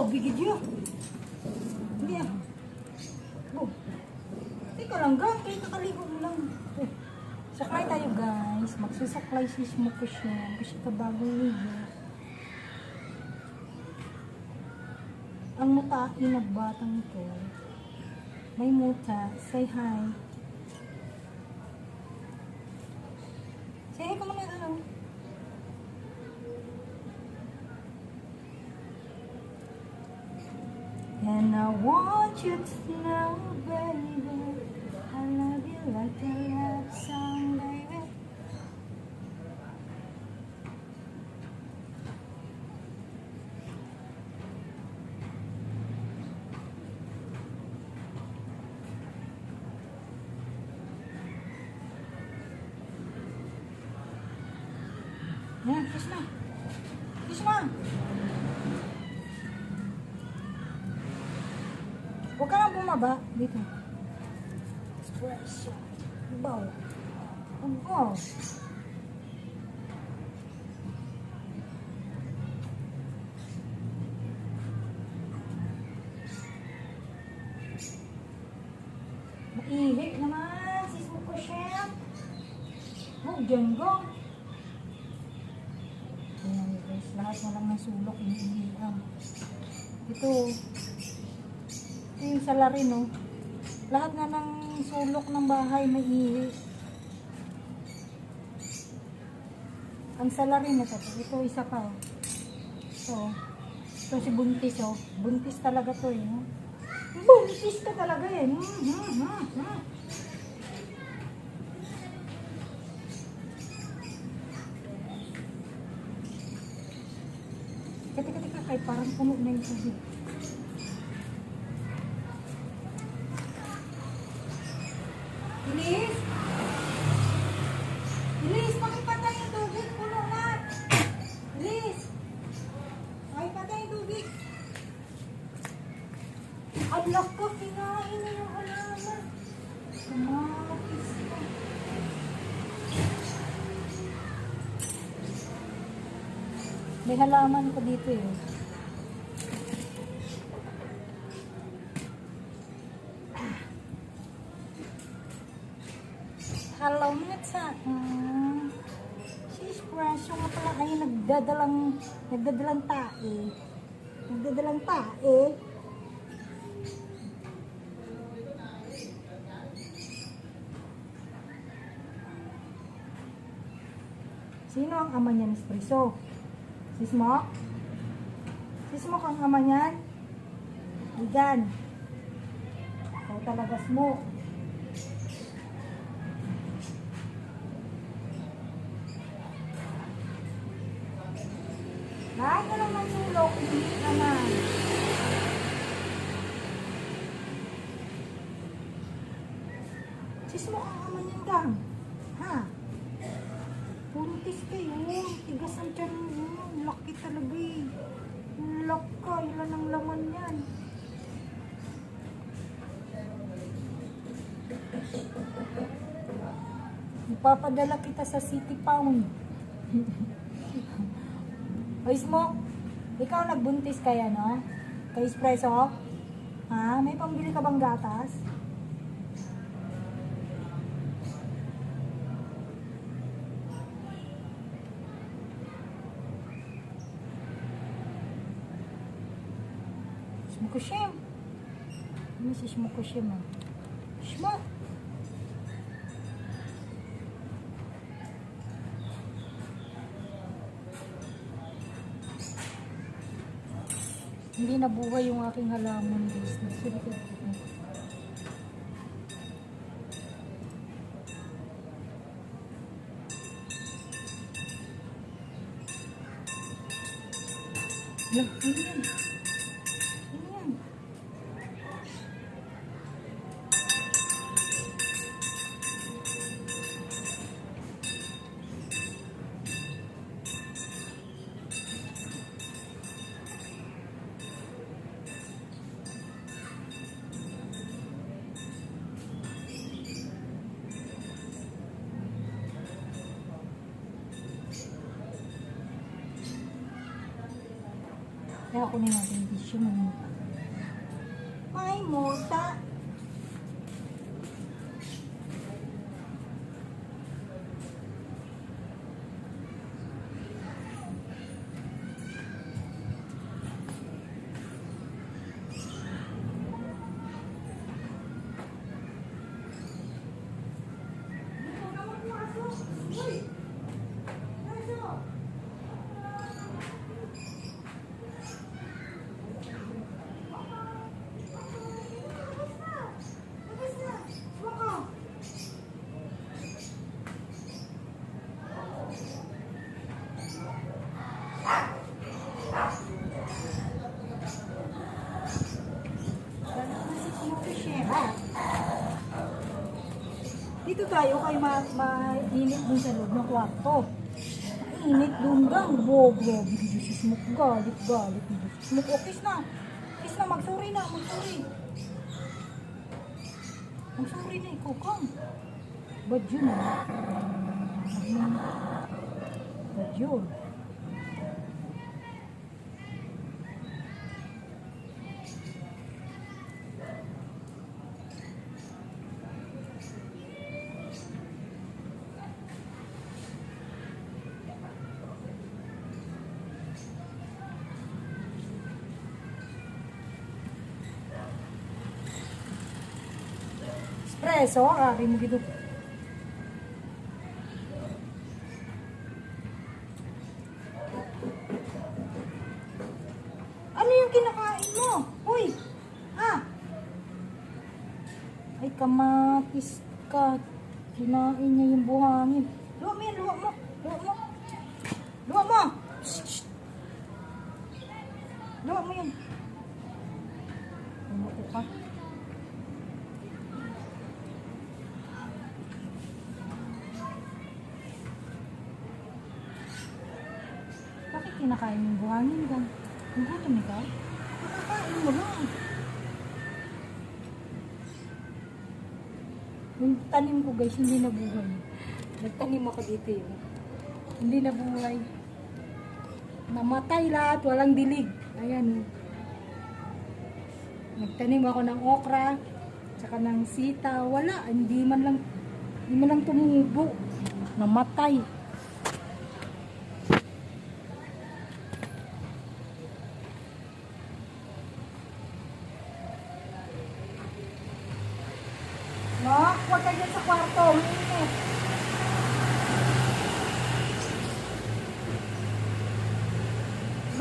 Oh, bigid yun. Hindi ah. Oh. Teka lang, gang. Kaya kakaligo mo lang. Eh, Saklay tayo guys. Magsusaklay si Smoke siya. Kasi ka bagong ligo. Ang mutain na batang ito. May muta. Say hi. Say hi ka muna. Ano? And I want you to know, baby, I love you like a love song, baby. Yan, kiss na. Kiss na. Bumaba. Dito. Espresso. Ang baw. Maihip naman. Sis mo ko siya. Oh, janggong. Ayan guys, lahat na lang ng sulok iniihiam. Ito, ito yung salarin, no? Lahat na ng sulok ng bahay may ihi. Ang salarin na to, ito isa pa, oh. Ito, ito si Buntis, oh. Buntis talaga to, eh. Buntis ka talaga, eh. Hmm, hmm, hmm, hmm. Teka, teka, teka, kay parang puno na yung tubig. Bilis! Bilis, pakipatay yung tubig, puno na! Bilis! Pakipatay yung tubig! Adlak ka, kinain na yung halaman. Kumakis ka. May halaman ko dito eh. Hello, Matsa. Hmm. Si Espresso nga pala ay nagdadalang, nagdadalang tae. Nagdadalang tae. Sino ang ama niyan, Espresso? Si Smoke? Si Smoke ang ama niyan? Igan. Ikaw talaga, Smoke. Lahat na lang ng sulok, hindi naman. Si Smoke ang ama niyan, gang. Ha? Puntis kayo. Tigas ang tiyan mo. Laki talaga eh. Laka. Ilan ang laman yan. Ipapadala kita sa City Pound. Hoy, Smoke. Ikaw nagbuntis kaya, no? Kay Espresso? Ha? May pambili ka bang gatas? Smukushim. Ano si Smukushim ah? Shmo. Hindi nabuhay yung aking halaman business. Sulikod ko. Yan, ano yan? Tsaka kunin natin yung tissue mo. May muta. Dito tayo kay ma mainit dun sa loob ng kwarto. Mainit dun gang. Grabe. Dito si Smoke. Galit, galit. Smoke. Oh, kiss na. Kiss na. Magsuri na. Magsuri. Magsuri na ikaw kang. Bad yun ah. Bad yun. Espresso, ari mo gitu. Ano yung kinakain mo? Uy! Ha? Ay, kamatis ka. Kinain niya yung buhangin. Luwa mo yan, luwa mo. Luwa mo. Luwa mo! Shh, shh. Luwa mo yan. Umuko ka. Kinakain yung buhangin ka? Ang gutom ikaw? Nakakain mo lang. Yung tanim ko guys, hindi nabuhay. Nagtanim ako dito yun. Hindi nabuhay. Namatay lahat, walang dilig. Ayan. oh. Nagtanim ako ng okra, tsaka ng sita. Wala, hindi man lang, hindi man lang tumubo. Namatay.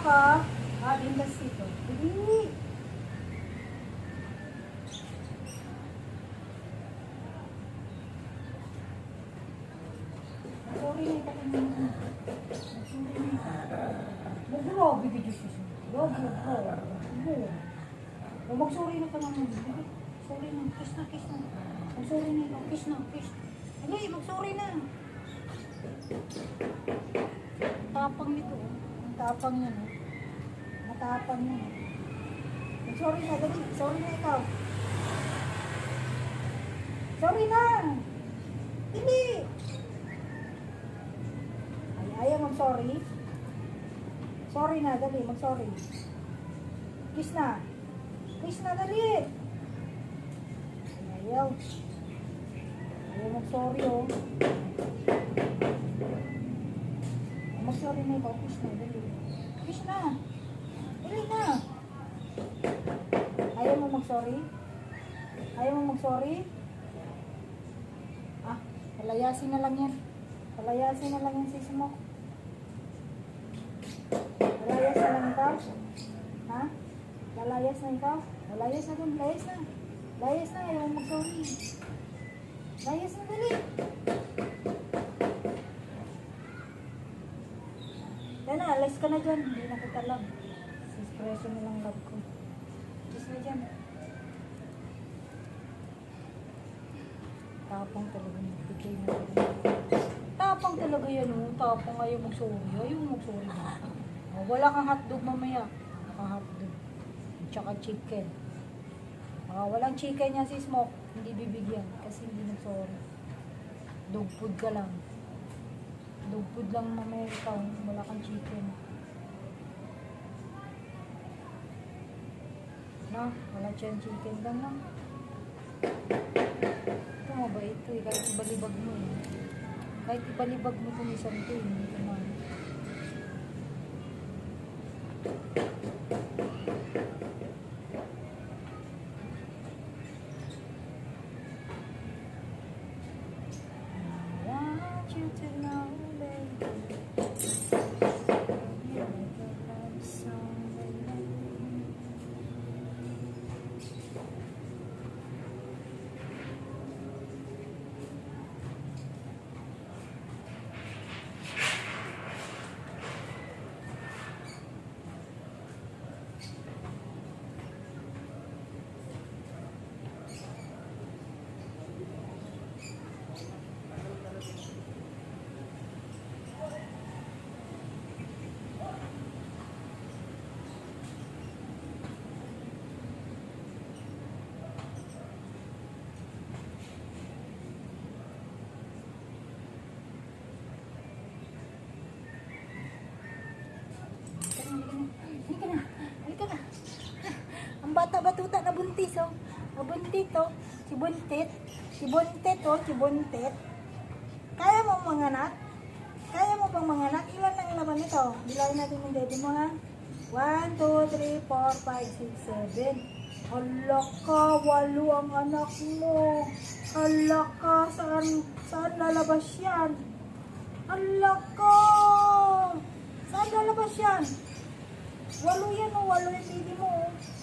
Maka, ah, dindas dito. Dili. Sorry na ito kanya. Sorry na. Grabe ka Diyos Diyos. Grabe ka. Grabe. O, Mag-sorry na ka naman. Sorry na. Kiss na, kiss na. Mag-sorry na ikaw. Kiss na, kiss. Hindi, mag-sorry na. Tapang nito. oh. Ang tapang yan. Oh. Matapang yan. oh. Mag-sorry na, dali. Sorry na ikaw. Sorry na. Hindi. Ay, ayaw mag-sorry. Sorry na, dali. Mag-sorry. Kiss na. Kiss na, dali. Ayaw. Ayaw mag-sorry, oh. Mag-sorry na ikaw. Kiss na, dali. Kiss na. Dali na. Ayaw mo mag-sorry? Ayaw mo mag-sorry? Ah, palayasin na lang yan. Palayasin na lang yan si Smoke. Lalayas na lang ikaw? Ha? Lalayas na ikaw? Lalayas na dun, layas na. Layas na, ayaw mo mag-sorry. Layas na, dali. Yan na, alis ka na dyan. Hindi na kita love. Si espresso na lang love ko. Alis na dyan. Tapang talaga magbigay na Tapang talaga yan, oh. Tapang ayaw mag-sorry. Ayaw mag-sorry? Oh, wala kang hotdog mamaya. Naka hotdog. Tsaka chicken. Ah, walang chicken yan si Smoke. Hindi bibigyan kasi hindi nag-sorry. Dog food ka lang. Dog food lang mamaya ikaw. Wala kang chicken. No? Wala siyang chicken lang lang. Ito mabait ito eh. Kahit ibalibag mo eh. Kahit ibalibag mo kung isang ito, eh, hindi ko na. Ang bata-batuta na buntis, oh. Nabuntit, oh. Si Buntit. Si Buntit, oh. Si Buntit. Kaya mo manganak? Kaya mo bang manganak? Ilan ang laman nito? Bilangin natin ng daddy mo, ha? 1, 2, 3, 4, 5, 6, 7. Hala ka, walo ang anak mo. Hala ka, saan, saan lalabas yan? Hala ka! Saan lalabas yan? Walo yan o, walo yung baby mo oh. o.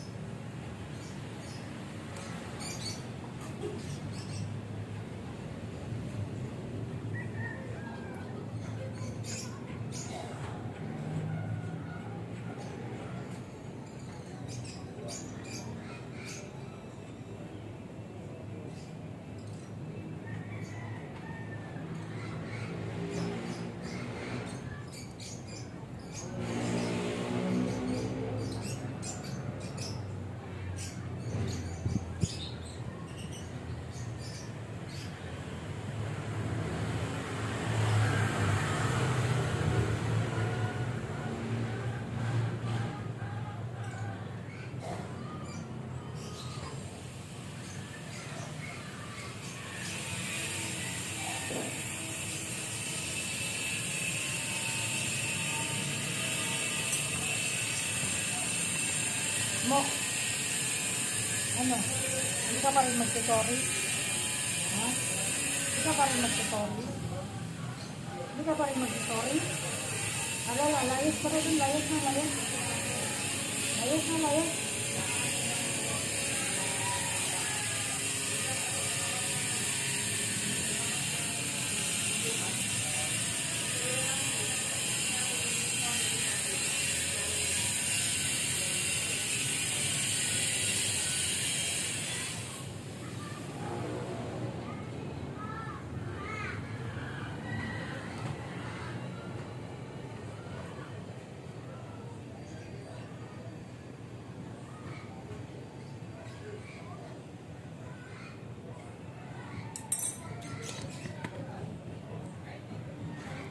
Mo. Ano? Hindi ka pa rin magtutori? Ha? Hindi ka pa rin magtutori? Hindi ka pa rin magtutori? Alala, layas pa rin. Layas na, layas. Layas na, layas.